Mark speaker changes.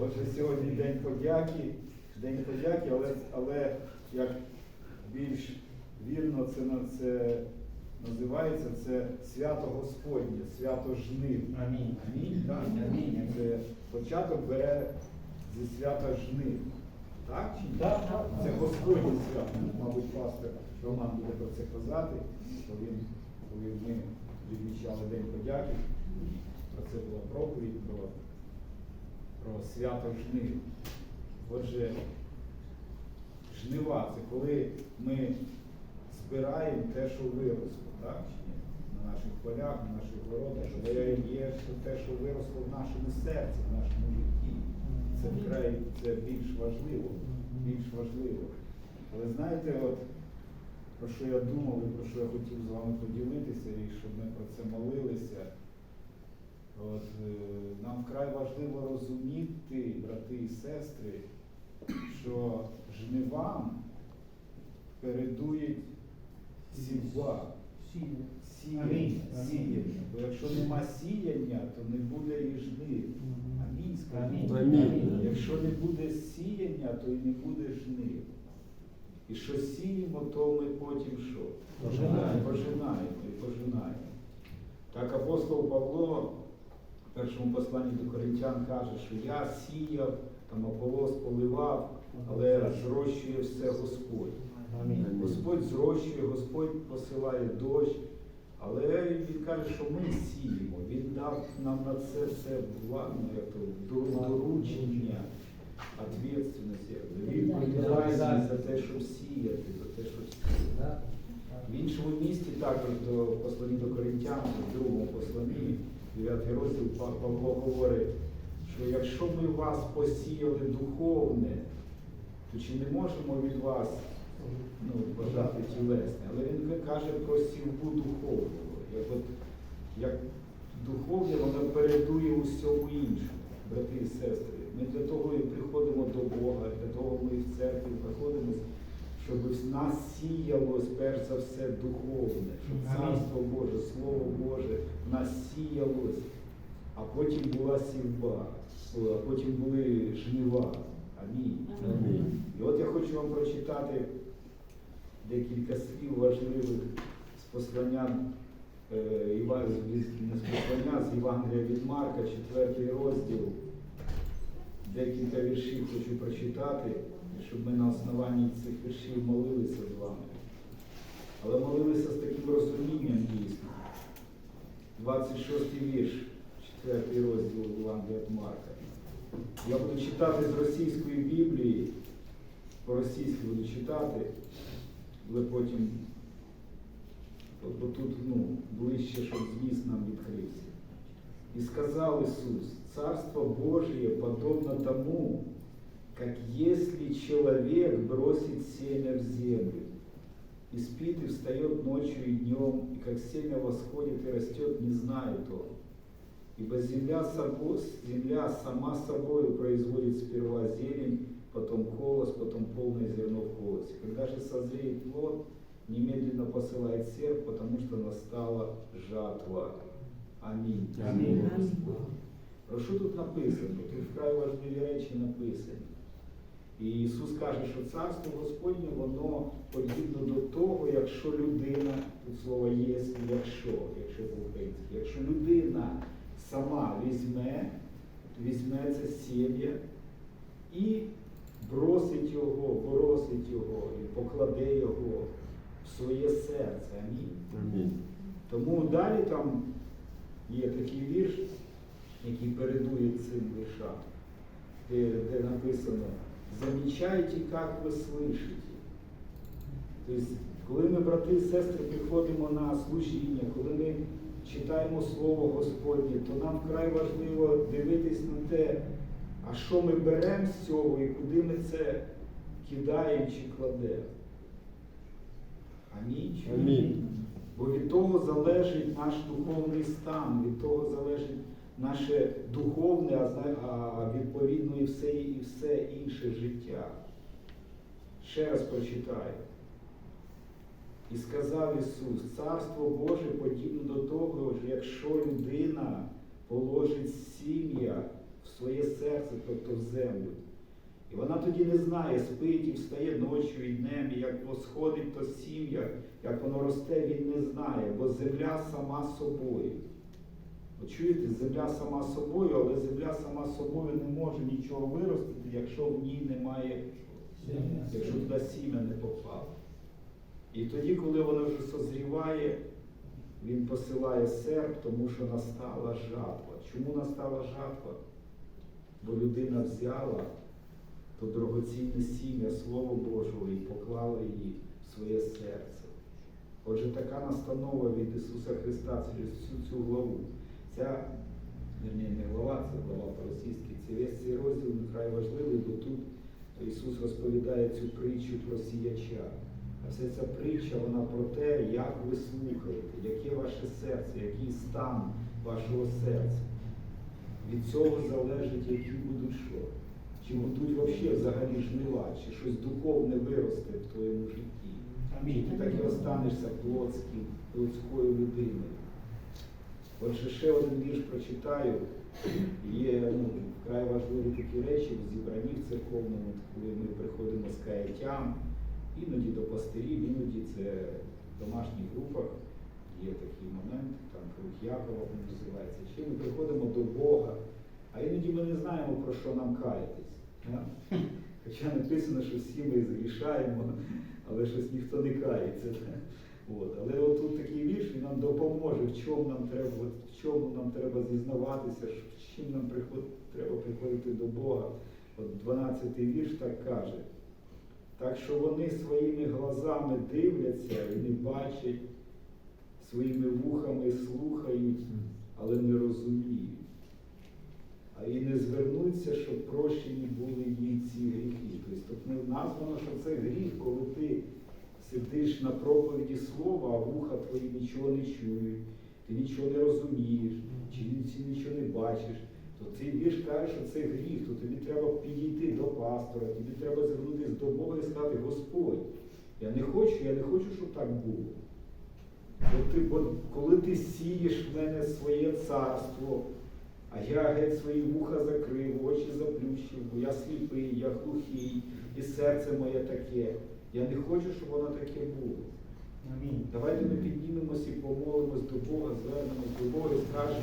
Speaker 1: Отже, сьогодні День подяки, День подяки, але, але як більш вірно це, це називається, це свято Господнє, свято жнив.
Speaker 2: Амінь.
Speaker 1: Амінь, так?
Speaker 2: Амінь.
Speaker 1: Це початок бере зі свята жнив. Так чи ні?
Speaker 2: Так, так.
Speaker 1: Це Господнє свято. Мабуть, пастор Роман буде про це казати, він, коли ми відмічали День подяки, про це була проповідь про, свято жнив. Отже, жнива це коли ми збираємо те, що виросло, так? На наших полях, на наших городах, збираємо те, що виросло в нашому серці, в нашому житті. Це вкрай це більш важливо, більш важливо. Але знаєте, от про що я думав і про що я хотів з вами поділитися, і щоб ми про це молилися. От, е, нам вкрай важливо розуміти, брати і сестри, що жнивам передують сівба, сіяння. Бо якщо нема сіяння, то не буде і жнив. Амінь.
Speaker 2: Амінь.
Speaker 3: Амінь.
Speaker 1: Якщо не буде сіяння, то і не буде жнив. І що сіємо, то ми потім що?
Speaker 2: Пожинаємо.
Speaker 1: Пожинаємо і пожинаємо. Так апостол Павло в першому посланні до Коринтян каже, що я сіяв, там Аполос поливав, але зрощує все Господь.
Speaker 2: Амінь.
Speaker 1: Господь зрощує, Господь посилає дощ, але Він каже, що ми сіємо. Він дав нам на це все владно, до- доручення, відповідальність. Він
Speaker 2: Да,
Speaker 1: за те, щоб сіяти, за те, щоб сіяти. В іншому місті також до послані до Коринтян, посланні, 9 розділ Павло говорить, що якщо ми вас посіяли духовне, то чи не можемо від вас ну, бажати тілесне? Але він каже про сівбу духовного. Як, от, як духовне, воно передує усьому іншому, брати і сестри. Ми для того і приходимо до Бога, для того ми в церкві приходимо, щоб в нас сіялось перш за все духовне, щоб Царство Боже, Слово Боже в нас сіялось, а потім була сівба, потім були жнива. Амінь.
Speaker 3: Амінь.
Speaker 1: І от я хочу вам прочитати декілька слів важливих з послання е, з- послання, з Євангелія від Марка, 4 розділ. Декілька віршів хочу прочитати, щоб ми на основанні цих віршів молилися з вами. Але молилися з таким розумінням дійсно. 26 вірш, 4 розділ Євангелія від Марка. Я буду читати з російської Біблії, по-російськи буду читати, але потім, бо бо тут ну, ближче, щоб зміст нам відкрився. И сказал Иисус, Царство Божие подобно тому, как если человек бросит семя в землю, и спит, и встает ночью и днем, и как семя восходит и растет, не знает он. Ибо земля, собо- земля сама собою производит сперва зелень, потом колос, потом полное зерно в колосе. Когда же созреет плод, немедленно посылает серп, потому что настала жатва. Амінь.
Speaker 3: Амінь.
Speaker 1: Про що тут написано? Тут вкрай важливі речі написані. І Ісус каже, що царство Господнє, воно подібно до того, якщо людина, тут слово є, якщо, якщо по-українськи, якщо людина сама візьме, візьме це сім'я і бросить його, бросить його, і покладе його в своє серце. Амінь.
Speaker 3: Амінь.
Speaker 1: Тому далі там є такий вірш, який передує цим віршам, де, де написано Замічайте, як ви слышите. Тобто, коли ми, брати і сестри, приходимо на служіння, коли ми читаємо Слово Господнє, то нам вкрай важливо дивитись на те, а що ми беремо з цього і куди ми це кидаємо чи кладемо. Амінь. чи?
Speaker 3: Амінь.
Speaker 1: Бо від того залежить наш духовний стан, від того залежить наше духовне, а відповідно і все, і все інше життя. Ще раз прочитаю. І сказав Ісус, Царство Боже подібно до того, що якщо людина положить сім'я в своє серце, тобто в землю. І вона тоді не знає, спить і встає ночі і днем, і як восходить то сім'я, як воно росте, він не знає, бо земля сама собою. От чуєте, земля сама собою, але земля сама собою не може нічого виростити, якщо в ній немає, якщо туди сім'я не попало. І тоді, коли воно вже созріває, він посилає серп, тому що настала жатва. Чому настала жатва? Бо людина взяла то дорогоцінне сім'я Слово Божого і поклала її в своє серце. Отже, така настанова від Ісуса Христа через всю цю главу. Ця, верні, не глава, це глава по-російськи. Це весь цей розділ вкрай важливий, бо тут Ісус розповідає цю притчу про сіяча. Вся ця притча, вона про те, як ви слухаєте, яке ваше серце, який стан вашого серця. Від цього залежить, які будуть що. Чи будуть взагалі взагалі жнива, чи щось духовне виросте в твоєму житті. Чи ти так і останешся плотським, плотською людиною. Отже, ще один вірш прочитаю. Є ну, вкрай важливі такі речі в зібранні в церковному, коли ми приходимо з каяттям, іноді до пастирів, іноді це в домашніх групах. Є такий момент, там круг Якова називається. Ще ми приходимо до Бога, а іноді ми не знаємо, про що нам каятись. да? Хоча написано, що всі ми згрішаємо, але щось ніхто не кається. От. Але отут такий вірш він нам допоможе, в чому нам треба, в чому нам треба зізнаватися, з чим нам приход, треба приходити до Бога. От 12-й вірш так каже. Так що вони своїми глазами дивляться і не бачать, своїми вухами слухають, але не розуміють. А і не звернуться, щоб прощені були їм ці гріхи. Тобто названо, що це гріх, коли ти сидиш на проповіді слова, а вуха твої нічого не чують, ти нічого не розумієш, чи нічого не бачиш. То цей вірш каже, що це гріх, то тобі треба підійти до пастора, тобі треба звернутися до Бога і сказати, Господь, я не хочу, я не хочу, щоб так було. Бо ти, бо коли ти сієш в мене своє царство, а я геть свої вуха закрив, очі заплющив, бо я сліпий, я глухий, і серце моє таке. Я не хочу, щоб воно таке було.
Speaker 2: Амінь.
Speaker 1: Давайте ми піднімемося і помолимось до Бога, звернемось до Бога і скажемо.